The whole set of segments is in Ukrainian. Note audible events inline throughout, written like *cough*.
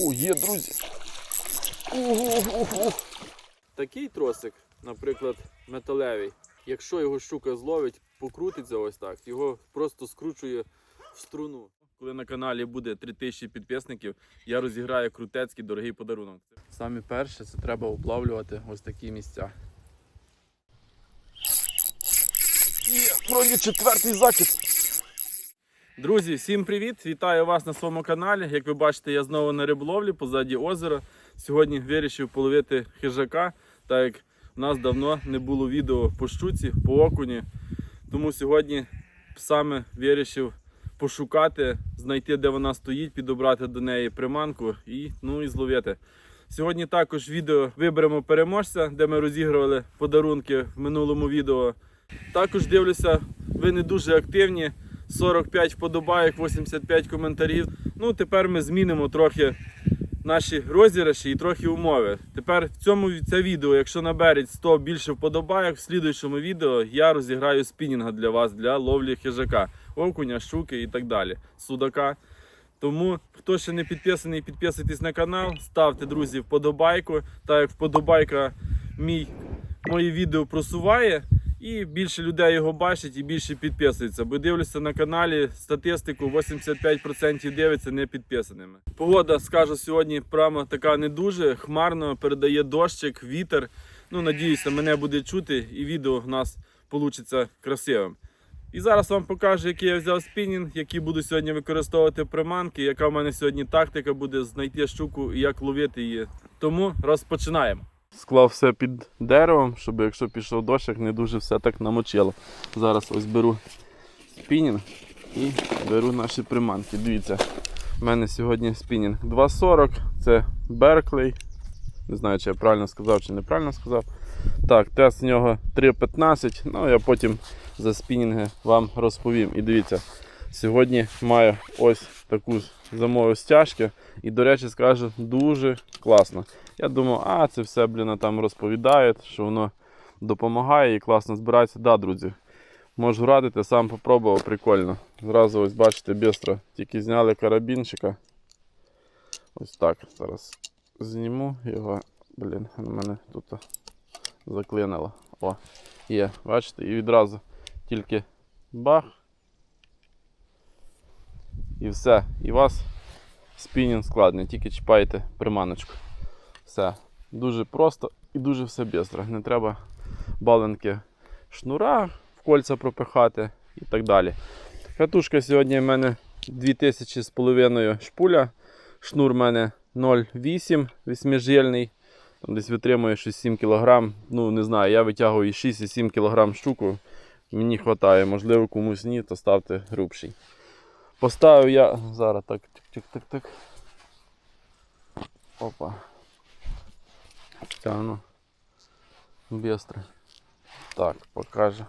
О, є, друзі. Ого-го-го. Такий тросик, наприклад, металевий, якщо його щука зловить, покрутиться ось так, його просто скручує в струну. Коли на каналі буде 3000 підписників, я розіграю крутецький дорогий подарунок. Саме перше це треба облавлювати ось такі місця. Є, вроді четвертий закид. Друзі, всім привіт! Вітаю вас на своєму каналі. Як ви бачите, я знову на риболовлі позаді озера. Сьогодні вирішив половити хижака, так як у нас давно не було відео по щуці, по окуні. Тому сьогодні саме вирішив пошукати, знайти, де вона стоїть, підобрати до неї приманку і, ну, і зловити. Сьогодні також відео виберемо переможця, де ми розігрували подарунки в минулому відео. Також дивлюся, ви не дуже активні. 45 вподобайок, 85 коментарів. Ну, тепер ми змінимо трохи наші розіграші і трохи умови. Тепер в цьому це відео, якщо наберуть 100 більше вподобайок, в слідуючому відео я розіграю спінінга для вас для ловлі хижака, окуня, щуки і так далі. Судака. Тому, хто ще не підписаний, підписуйтесь на канал, ставте, друзі, вподобайку. Так як вподобайка мій, мої відео просуває, і більше людей його бачить і більше підписується. Бо дивлюся на каналі статистику, 85% дивиться не підписаними. Погода, скажу сьогодні, прямо така не дуже хмарно, передає дощик, вітер. Ну, надіюся, мене буде чути і відео в нас вийде красивим. І зараз вам покажу, який я взяв спінінг, які буду сьогодні використовувати приманки, яка в мене сьогодні тактика буде знайти щуку і як ловити її. Тому розпочинаємо. Склав все під деревом, щоб якщо пішов дощик, не дуже все так намочило. Зараз ось беру спінінг і беру наші приманки. Дивіться, в мене сьогодні спінінг 2.40, це Берклей. Не знаю, чи я правильно сказав, чи неправильно сказав. Так, тест в нього 3.15, ну я потім за спінінги вам розповім. І дивіться, сьогодні маю ось таку зимову стяжку. І, до речі, скажу, дуже класно. Я думав, а це все, блін, там розповідають, що воно допомагає і класно збирається. Да, друзі. Можу радити, сам попробував, прикольно. Зразу ось бачите, бістро. Тільки зняли карабінчика. Ось так. Зараз зніму його. Блін, мене тут заклинило. О, є, бачите, і відразу тільки бах. І все. І у вас спінінг складний, тільки чіпаєте приманочку. Все. Дуже просто і дуже все швидко. Не треба баленки шнура в кольця пропихати і так далі. Катушка сьогодні в мене 2000 з половиною шпуля. Шнур в мене 0,8 восьмижильний. Там десь витримує щось 7 кг. Ну, не знаю, я витягую 6-7 кг штуку. Мені вистачає, можливо, комусь ні, то ставте грубший. Поставив я зараз так, тик-тик-тик-тик. Опа. Тяну. Бістро. Так, покажу.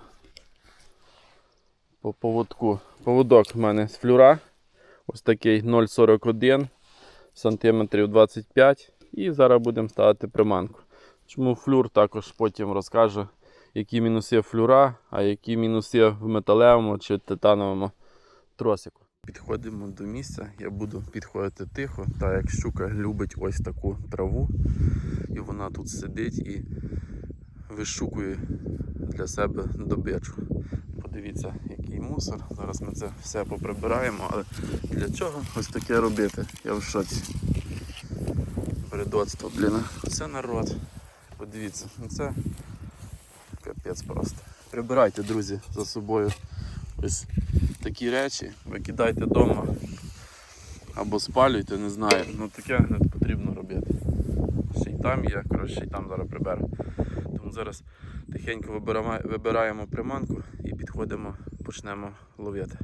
По поводку. Поводок в мене з флюра. Ось такий 0,41 сантиметрів 25 і зараз будемо ставити приманку. Чому флюр також потім розкажу, які мінуси флюра, а які мінуси в металевому чи титановому тросику. Підходимо до місця, я буду підходити тихо, так як щука любить ось таку траву, і вона тут сидить і вишукує для себе добичу. Подивіться, який мусор. Зараз ми це все поприбираємо, але для чого ось таке робити? Я в шоці. Передоцтво, блін. Це народ. Подивіться, ну це капець просто. Прибирайте, друзі, за собою ось такі речі, викидайте вдома або спалюйте, не знаю. Ну таке не потрібно робити. Ще й там є, коротше, ще й там зараз приберу. Тому зараз тихенько вибираємо, приманку і підходимо, почнемо ловити.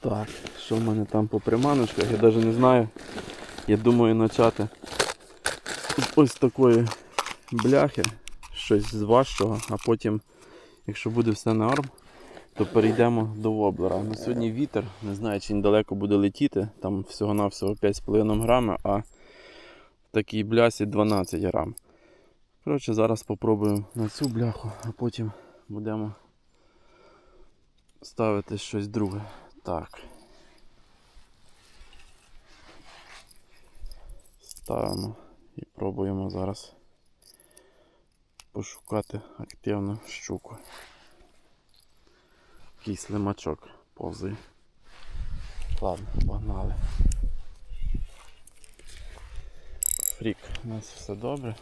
Так, що в мене там по приманочках, я навіть не знаю. Я думаю почати ось такої бляхи, щось з важчого, а потім, якщо буде все норм, то перейдемо до воблера. На сьогодні вітер, не знаю, чи він далеко буде летіти, там всього-навсього 5,5 грами, а в такій блясі 12 грам. Коротше, зараз спробуємо на цю бляху, а потім будемо ставити щось друге. Так. ставимо і пробуємо зараз пошукати активну щуку. Якийсь лимачок повзає. Ладно, погнали. Фрік, у нас все добре.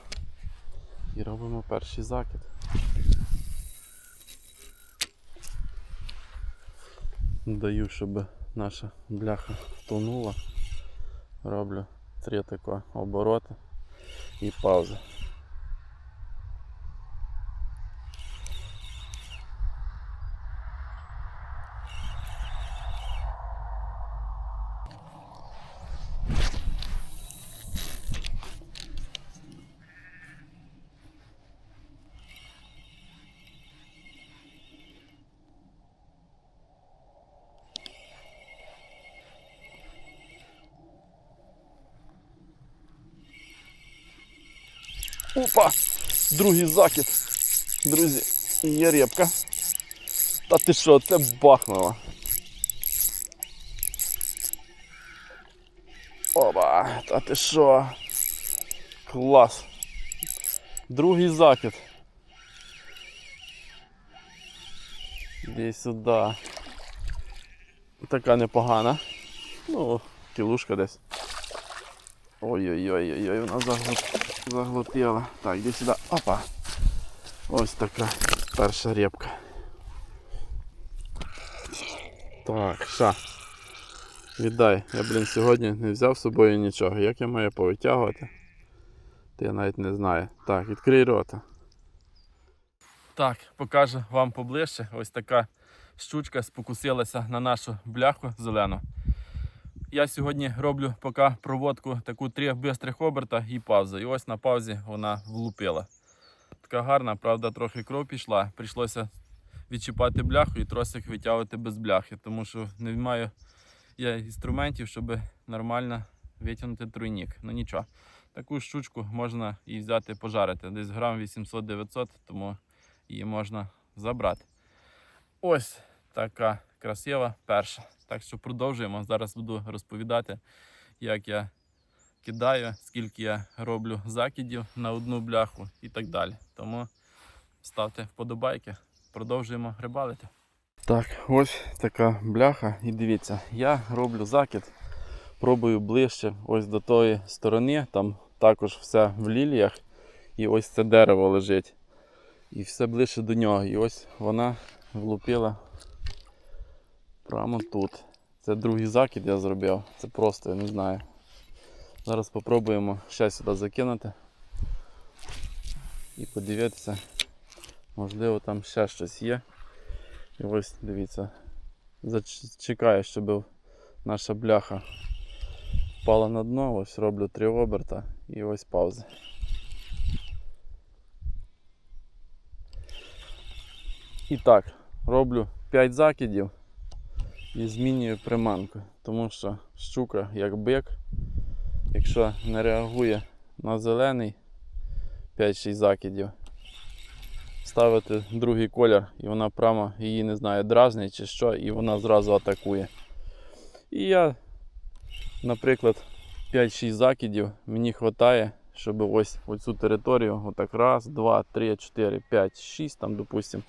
І робимо перший закид. Даю, щоб наша бляха втонула. Роблю три тако обороти і пауза. Опа! Другий закид. Друзі, є репка. Та ти що, це бахнуло. Опа, та ти що? Клас. Другий закид. Іди сюди. Така непогана. Ну, кілушка десь. Ой-ой-ой, вона заглот... заглотила. Так, іди сюди. Опа. Ось така перша репка. Так, ша. Віддай. Я, блін, сьогодні не взяв з собою нічого. Як я маю повитягувати? То я навіть не знаю. Так, відкрий рота. Так, покажу вам поближче. Ось така щучка спокусилася на нашу бляху зелену. Я сьогодні роблю поки проводку таку три бистрих оберта і паузу. І ось на паузі вона влупила. Така гарна, правда, трохи кров пішла. Прийшлося відчіпати бляху і тросик витягувати без бляхи, тому що не маю я інструментів, щоб нормально витягнути тройник. Ну нічого. Таку щучку можна і взяти пожарити. Десь грам 800-900, тому її можна забрати. Ось така красива перша. Так що продовжуємо. Зараз буду розповідати, як я кидаю, скільки я роблю закидів на одну бляху і так далі. Тому ставте вподобайки, продовжуємо рибалити. Так, ось така бляха. І дивіться, я роблю закид, пробую ближче ось до тої сторони. Там також все в ліліях. І ось це дерево лежить. І все ближче до нього. І ось вона влупила прямо тут. Це другий закид я зробив. Це просто, я не знаю. Зараз спробуємо ще сюди закинути і подивитися. Можливо там ще щось є. І ось дивіться. Зачекаю, щоб наша бляха впала на дно. Ось роблю три оберта і ось пауза. І так, роблю 5 закидів і змінюю приманку, тому що щука як бик, якщо не реагує на зелений 5-6 закидів, ставити другий колір і вона прямо її не знаю, дразнить чи що, і вона зразу атакує. І я, наприклад, 5-6 закидів мені вистачає, щоб ось оцю територію, отак раз, два, три, чотири, п'ять, шість, там, допустимо,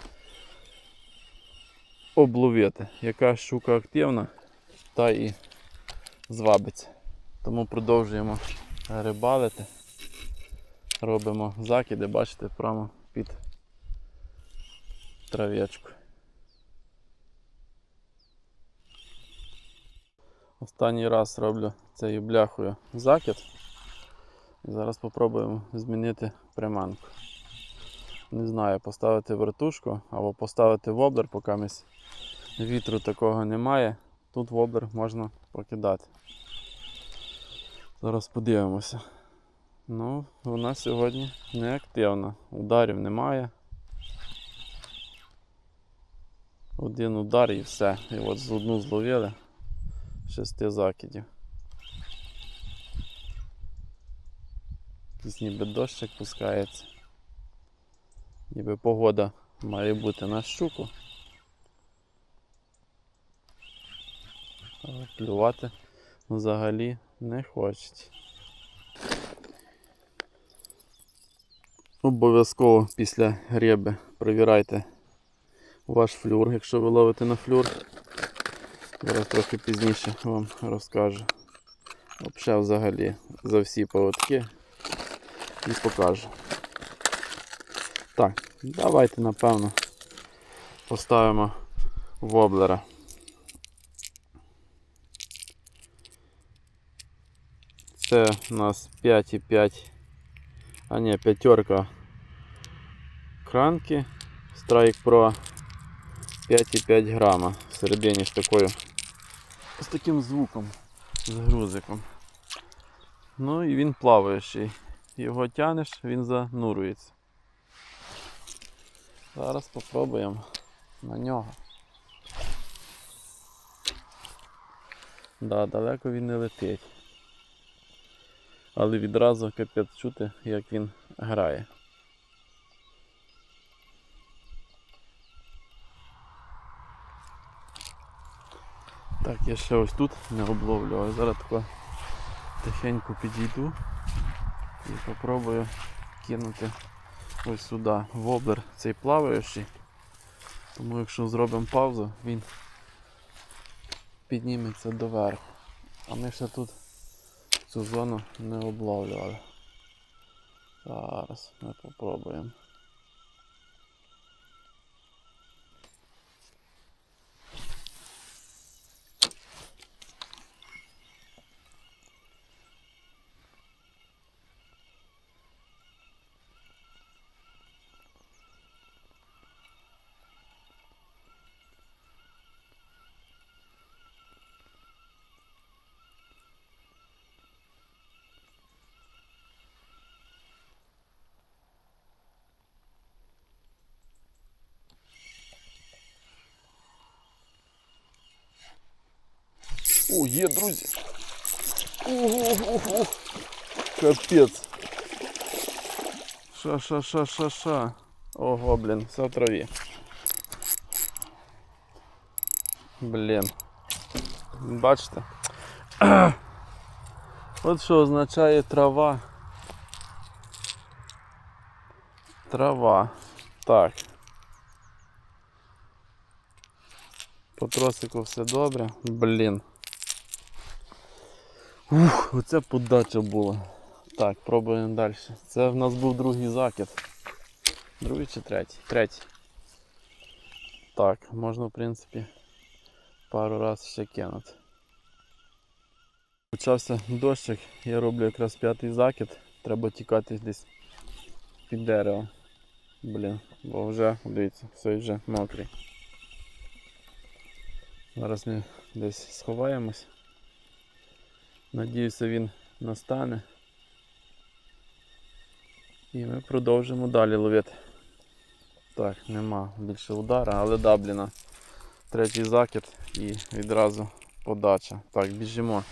обловити. Яка щука активна, та і звабиться. Тому продовжуємо рибалити. Робимо закиди, бачите, прямо під трав'ячку. Останній раз роблю цією бляхою закид. І зараз спробуємо змінити приманку. Не знаю, поставити вертушку або поставити воблер, поки мись вітру такого немає. Тут воблер можна покидати. Зараз подивимося. Ну, вона сьогодні не активна. Ударів немає. Один удар і все. І от з одну зловили шести закидів. Якийсь ніби дощик пускається. Ніби погода має бути на щуку. Але клювати взагалі не хочуть. Обов'язково після риби перевіряйте ваш флюр, якщо ви ловите на флюр. Зараз трохи пізніше вам розкажу. Взагалі взагалі за всі поводки і покажу. Так, давайте напевно поставимо воблера. Це у нас 5,5, а ні, п'ятерка кранки Strike Pro 5,5 грама всередині з такою з таким звуком, з грузиком. Ну і він плаваючий. Його тянеш, він занурується. Зараз спробуємо на нього. Да, далеко він не летить. Але відразу капець чути, як він грає. Так, я ще ось тут не обловлював. Зараз тако тихенько підійду і попробую кинути ось сюди воблер цей плаваючий. Тому якщо зробимо паузу, він підніметься доверху. А ми ще тут цю зону не облавлювали. Зараз ми попробуємо. О, є, друзі. Ого-го-го. Капець. Ша-ша-ша-ша-ша. Ого, блін, все в траві. Блін. Бачите? *clears throat* От що означає трава. Трава. Так. По тросику все добре. Блін. Ух, оце подача була. Так, пробуємо далі. Це в нас був другий закид. Другий чи третій? Третій. Так, можна в принципі пару разів ще кинути. Почався дощик, я роблю якраз п'ятий закид. Треба тікати десь під дерево. Блін, бо вже, дивіться, все вже мокрий. Зараз ми десь сховаємось. Надіюся, він настане. І ми продовжимо далі ловити. Так, нема більше удара, але дабліна. Третій закид і відразу подача. Так, біжимо.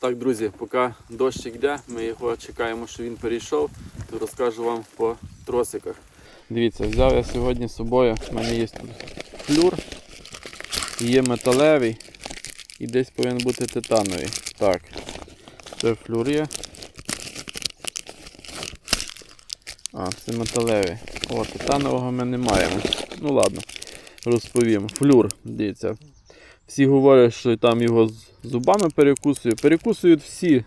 Так, друзі, поки дощик йде, ми його чекаємо, що він перейшов, то розкажу вам по тросиках. Дивіться, взяв я сьогодні з собою, в мене є тут флюр, є металевий і десь повинен бути титановий. Так, це флюр є. А, це металевий. О, титанового ми не маємо. Ну ладно, розповім. Флюр, дивіться. Всі говорять, що там його з зубами перекусують. Перекусують всі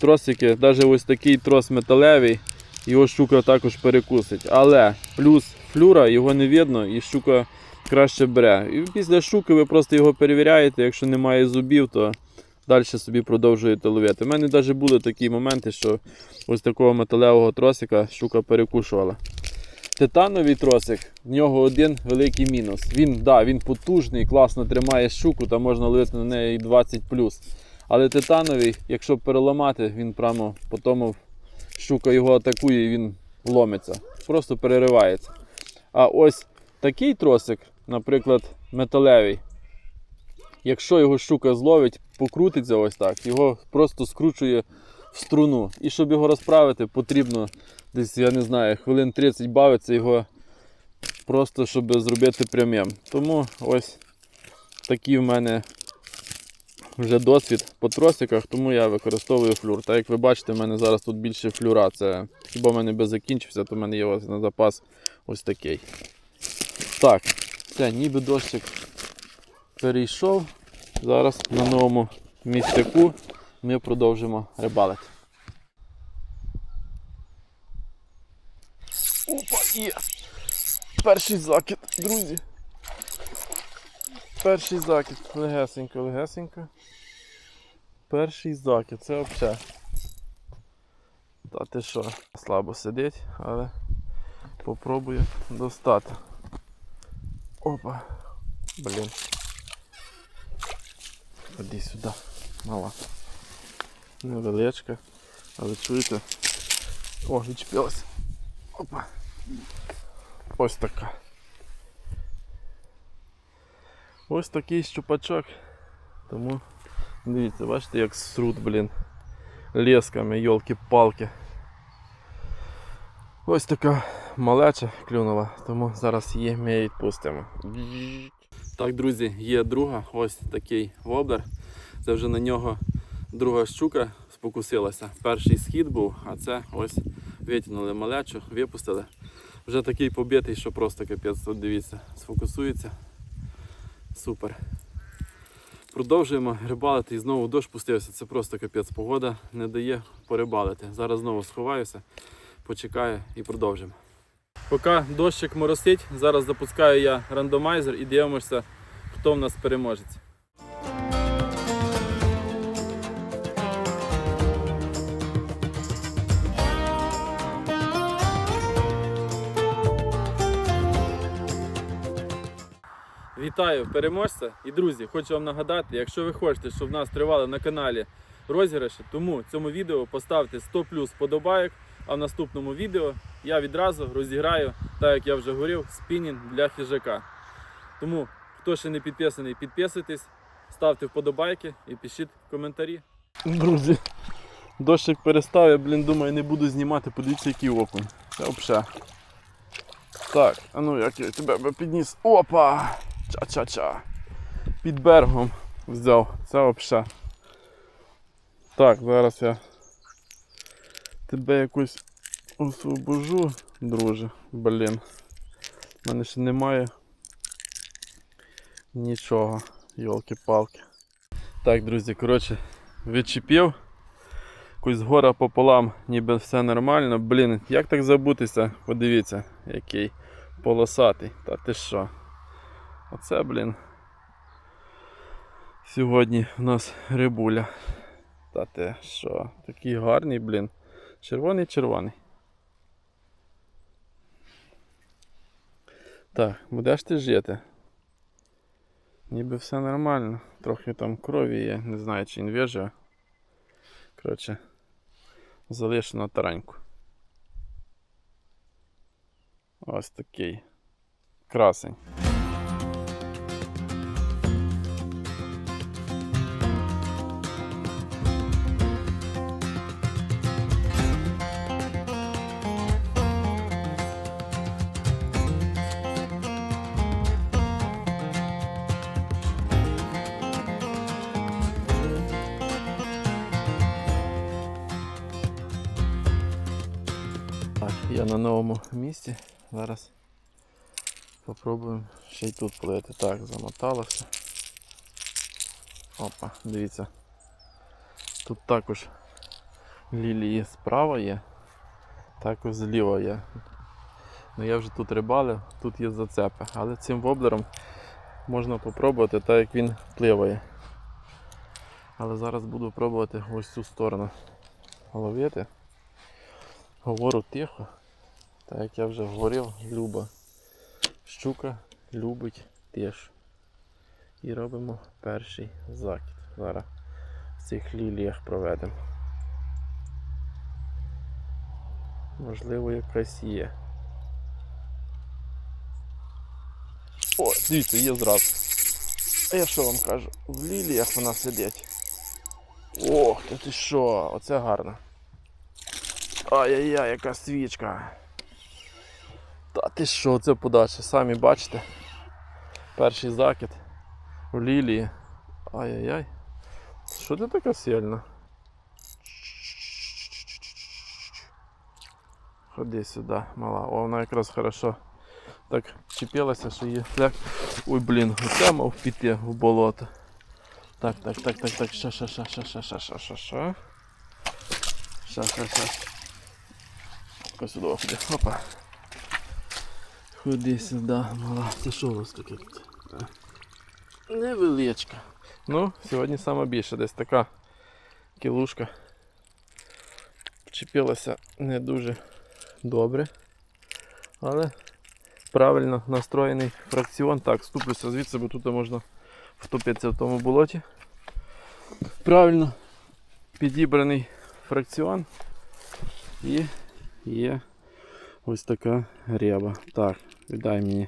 тросики, навіть ось такий трос металевий, його щука також перекусить. Але плюс флюра його не видно і щука краще бере. І після щуки ви просто його перевіряєте, якщо немає зубів, то далі собі продовжуєте ловити. У мене навіть були такі моменти, що ось такого металевого тросика щука перекушувала. Титановий тросик, в нього один великий мінус. Він, да, він потужний, класно тримає щуку, та можна ловити на неї і 20 Але титановий, якщо переламати, він прямо по тому щука його атакує і він ломиться. Просто переривається. А ось такий тросик, наприклад, металевий. Якщо його щука зловить, покрутиться ось так, його просто скручує в струну. І щоб його розправити, потрібно десь, я не знаю, хвилин 30 бавиться його просто, щоб зробити прямим. Тому ось такі в мене вже досвід по тросиках, тому я використовую флюр. Так як ви бачите, в мене зараз тут більше флюра. Це хіба в мене би закінчився, то в мене є ось на запас ось такий. Так, все, ніби дощик перейшов. Зараз на новому місцяку ми продовжимо рибалити. Опа, є! Перший закид, друзі. Перший закид. Легесенько, легесенько. Перший закид, це взагалі. Та ти що, слабо сидить, але попробую достати. Опа. Блін. Ходи сюди. Мала. Невеличка. Але чуєте? О, відчепилась. Опа. Ось така. Ось такий щупачок. Тому дивіться, бачите, як срут, блін. Лесками, йолки-палки. Ось така малеча клюнула, тому зараз її ми відпустимо. Так, друзі, є друга, ось такий воблер. Це вже на нього друга щука спокусилася. Перший схід був, а це ось витягнули малечу, випустили. Вже такий побитий, що просто капець, от дивіться, сфокусується. Супер. Продовжуємо рибалити і знову дощ пустився. Це просто капець. Погода не дає порибалити. Зараз знову сховаюся, почекаю і продовжимо. Поки дощик моросить, зараз запускаю я рандомайзер і дивимося, хто в нас переможець. Вітаю переможця і друзі, хочу вам нагадати, якщо ви хочете, щоб в нас тривали на каналі розіграші, тому цьому відео поставте 100 плюс подобайок, а в наступному відео я відразу розіграю, так як я вже говорив, спінінг для хижака. Тому, хто ще не підписаний, підписуйтесь, ставте вподобайки і пишіть коментарі. Друзі, дощик перестав, я, блін, думаю, не буду знімати, подивіться, який окунь. Це взагалі. Так, а ну як я тебе підніс. Опа! Ча-ча-ча. Під берегом взяв. Це взагалі. Так, зараз я тебе якось освобожу, друже. Блін. У мене ще немає нічого. Йолки-палки. Так, друзі, коротше, відчепив. Якось гора пополам, ніби все нормально. Блін, як так забутися? Подивіться, який полосатий. Та ти що? Оце, блін. Сьогодні у нас рибуля. Та ти що? Такий гарний, блін. Червоний червоний. Так, будеш ти жити? Ніби все нормально. Трохи там крові є, не знаю, чи він виживе. Коротше, залишу на тараньку. Ось такий. Красень. Я на новому місці. Зараз попробуємо ще й тут плити. Так, замоталося. Опа, дивіться. Тут також лілії справа є, також зліва є. Ну я вже тут рибалив, тут є зацепи, але цим воблером можна попробувати так як він пливає. Але зараз буду пробувати ось цю сторону ловити. Говорю тихо, так як я вже говорив, люба щука любить тишу. І робимо перший закид. Зараз в цих ліліях проведемо. Можливо, якась є. О, дивіться, є зразу. А я що вам кажу? В ліліях вона сидить. Ох, та ти що? Оце гарно. Ай-яй-яй, яка свічка. Та ти що, це подача, самі бачите. Перший закид у лілії. Ай-яй-яй. що ти така сильна? Ходи сюди, мала. О, вона якраз хорошо так чіпилася, що її фляг. Ой, блін, оце мав піти в болото. Так, так, так, так, так, ша, ша, ша, ша, ша, ша, ша, ша, ша. Ша, ша, ша. Ось сюди ходи. Опа. Ходи сюди, мала. Це що у вас таке. Невеличка. Ну, сьогодні саме більше десь така кілушка. Вчепилася не дуже добре. Але правильно настроєний фракціон. Так, ступлюся звідси, бо тут можна втопитися в тому болоті. Правильно підібраний фракціон. І є ось така ряба. Так, віддай мені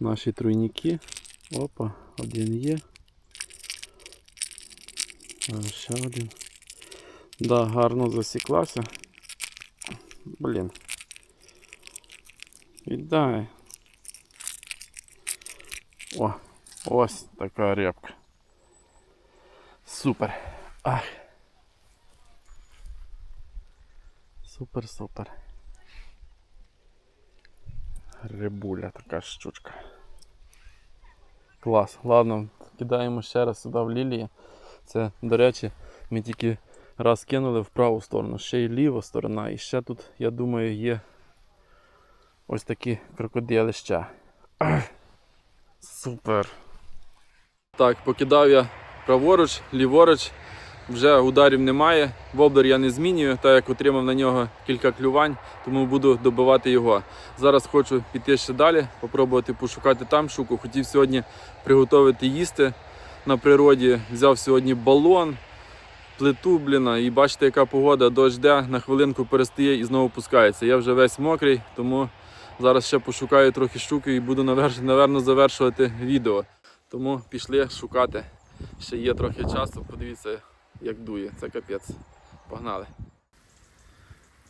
наші тройники. Опа, один є. А, ще один. Да, гарно засіклася. Блін. Віддай. О, ось така рябка. Супер. Ах. Супер, супер. Рибуля така щучка. Клас. Ладно, кидаємо ще раз сюди в лілії. Це, до речі, ми тільки раз кинули в праву сторону, ще й ліва сторона. І ще тут, я думаю, є ось такі крокодилища. Супер. Так, покидав я праворуч, ліворуч. Вже ударів немає. Воблер я не змінюю, так як отримав на нього кілька клювань, тому буду добивати його. Зараз хочу піти ще далі, попробувати пошукати там щуку. Хотів сьогодні приготувати їсти на природі. Взяв сьогодні балон, плиту, бліна, і бачите, яка погода, дощ на хвилинку перестає і знову пускається. Я вже весь мокрий, тому зараз ще пошукаю трохи щуки і буду, наверно, завершувати відео. Тому пішли шукати. Ще є трохи часу, подивіться, як дує, це капець. Погнали.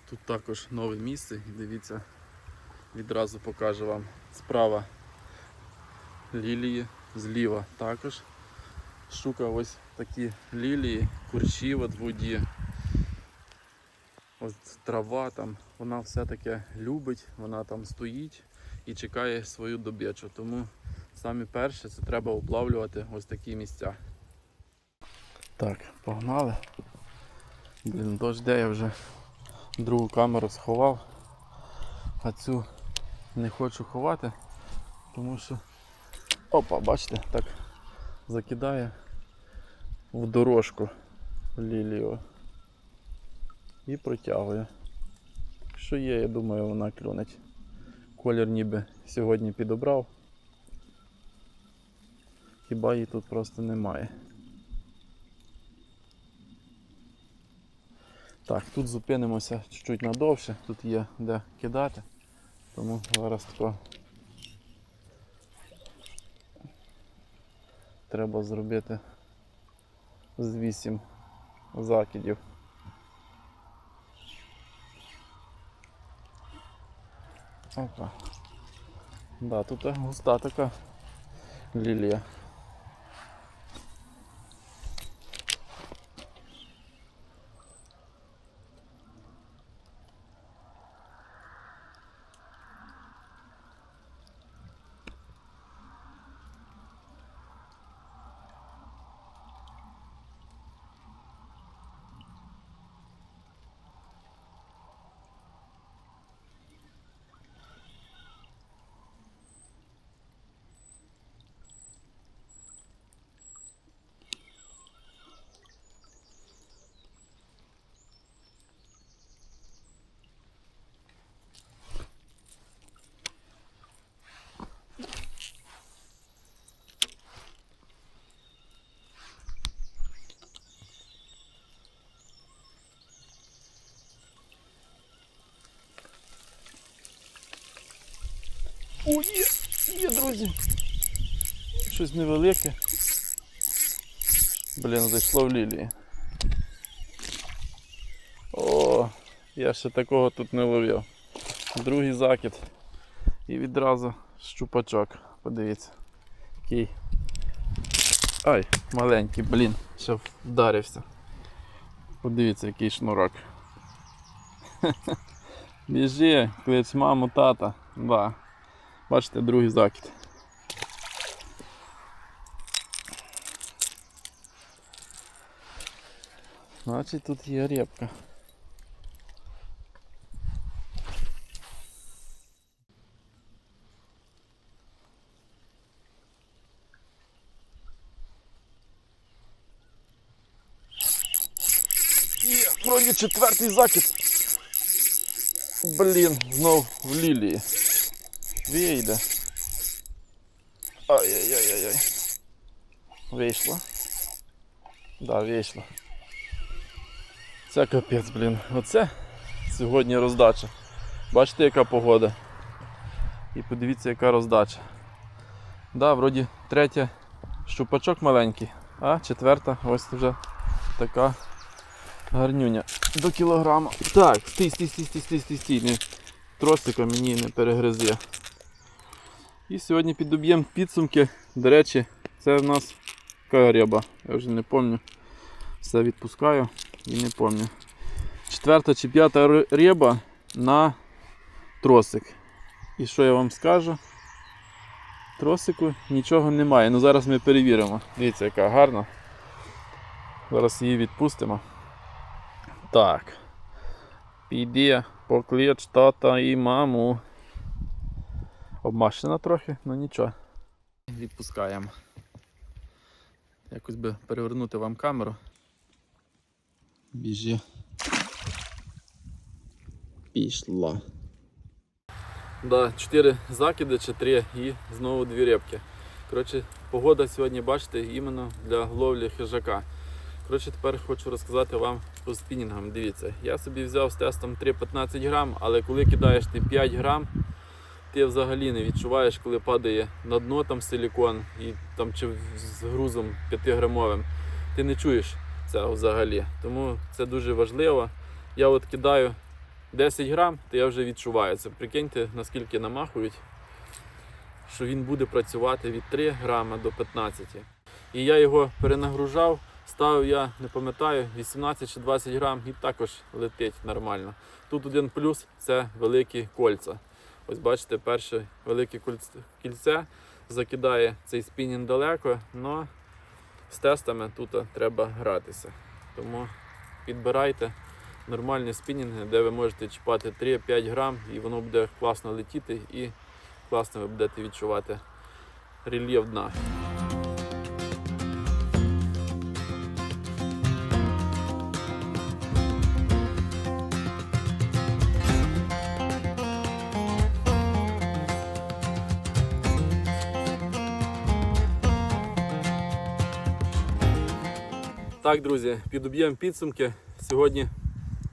Тут також нове місце, дивіться, відразу покажу вам справа лілії, зліва також. Штука ось такі лілії, курчі от в воді. Ось трава там, вона все таке любить, вона там стоїть і чекає свою добичу. Тому самі перше це треба облавлювати ось такі місця. Так, погнали. Блін, дощ де я вже другу камеру сховав, а цю не хочу ховати, тому що опа, бачите, так закидає в дорожку лілію і протягує. Що є, я думаю, вона клюнеть. Колір ніби сьогодні підобрав. Хіба її тут просто немає. Так, тут зупинимося чуть-чуть надовше, тут є де кидати, тому зараз тако треба зробити з 8 закидів. Опа. Да, тут густа така лілія. О, є, є, друзі. Щось невелике. Блін, зайшло в лілії. О, я ще такого тут не ловив. Другий закид. І відразу щупачок. Подивіться. Який. Ай, маленький, блін. ще вдарився. Подивіться, який шнурок. *laughs* Біжи, клич маму, тата. Да. Бачите, другий закид. Значить тут є репка. Є, вроді четвертий закид. Блін, знов в лілії. Вийде. Ай-яй-яй-яй. Вийшло. Да, вийшло. Це капець, блін. Оце сьогодні роздача. Бачите, яка погода. І подивіться, яка роздача. Да, вроді третя щупачок маленький, а четверта ось вже така гарнюня. До кілограма. Так, стій, стій, стій, стій, стій, стій, стій. Тросика мені не перегризе. І сьогодні підоб'ємо підсумки. До речі, це в нас яка риба. Я вже не пам'ятаю. Все відпускаю і не пам'ятаю. Четверта чи п'ята ри- риба на тросик. І що я вам скажу? Тросику нічого немає. Ну зараз ми перевіримо. Дивіться, яка гарна. Зараз її відпустимо. Так. Піди, поклич тата і маму. Обмашена трохи, ну нічого. Відпускаємо. Якось би перевернути вам камеру. Біжи. Пішла. Да, 4 закиди чи 3 і знову дві рибки. Коротше, погода сьогодні, бачите, іменно для ловлі хижака. Коротше, тепер хочу розказати вам по спінінгам. Дивіться, я собі взяв з тестом 3-15 грам, але коли кидаєш ти 5 грам, ти взагалі не відчуваєш, коли падає на дно там силікон і там чи з грузом 5 грамовим. Ти не чуєш цього взагалі. Тому це дуже важливо. Я от кидаю 10 грам, то я вже відчуваю це. Прикиньте, наскільки намахують, що він буде працювати від 3 грама до 15. І я його перенагружав, ставив я, не пам'ятаю, 18 чи 20 грам і також летить нормально. Тут один плюс це великі кольця. Ось бачите, перше велике кільце закидає цей спінінг далеко, але з тестами тут треба гратися. Тому підбирайте нормальні спінінги, де ви можете чіпати 3-5 грам і воно буде класно летіти і класно ви будете відчувати рельєф дна. Так, друзі, підоб'ємо підсумки. Сьогодні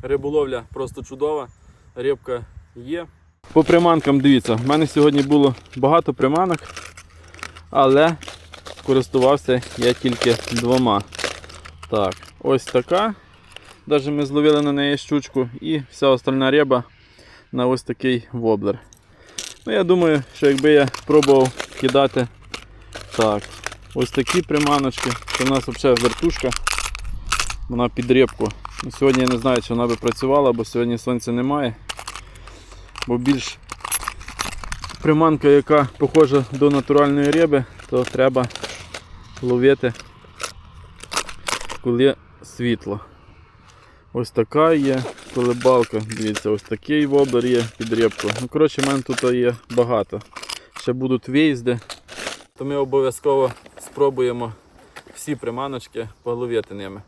риболовля просто чудова. Рибка є. По приманкам дивіться, в мене сьогодні було багато приманок, але користувався я тільки двома. Так, ось така. Навіть ми зловили на неї щучку і вся остальна риба на ось такий воблер. Ну, я думаю, що якби я пробував кидати так, ось такі приманочки, це в нас взагалі вертушка. Вона під. Ну, Сьогодні я не знаю, чи вона би працювала, бо сьогодні сонця немає. Бо більш приманка, яка похожа до натуральної риби, то треба ловити, коли світло. Ось така є колебалка. Дивіться, ось такий воблер є під рибку. Ну, коротше, в мене тут є багато. Ще будуть виїзди, то ми обов'язково спробуємо всі приманочки половити ними.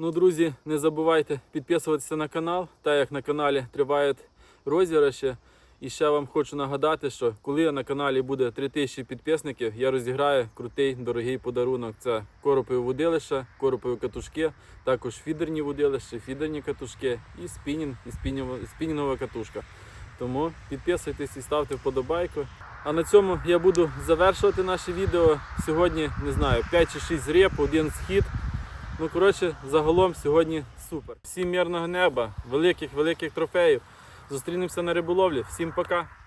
Ну, друзі, не забувайте підписуватися на канал, так як на каналі тривають розіграші. І ще вам хочу нагадати, що коли на каналі буде 3000 підписників, я розіграю крутий дорогий подарунок. Це коропові водилища, коропові катушки, також фідерні водилища, фідерні катушки і спінінг, і спінінгова катушка. Тому підписуйтесь і ставте вподобайку. А на цьому я буду завершувати наше відео. Сьогодні не знаю, 5 чи 6 реп, один схід. Ну, коротше, загалом сьогодні супер. Всім мирного неба, великих, великих трофеїв. Зустрінемося на риболовлі. Всім пока!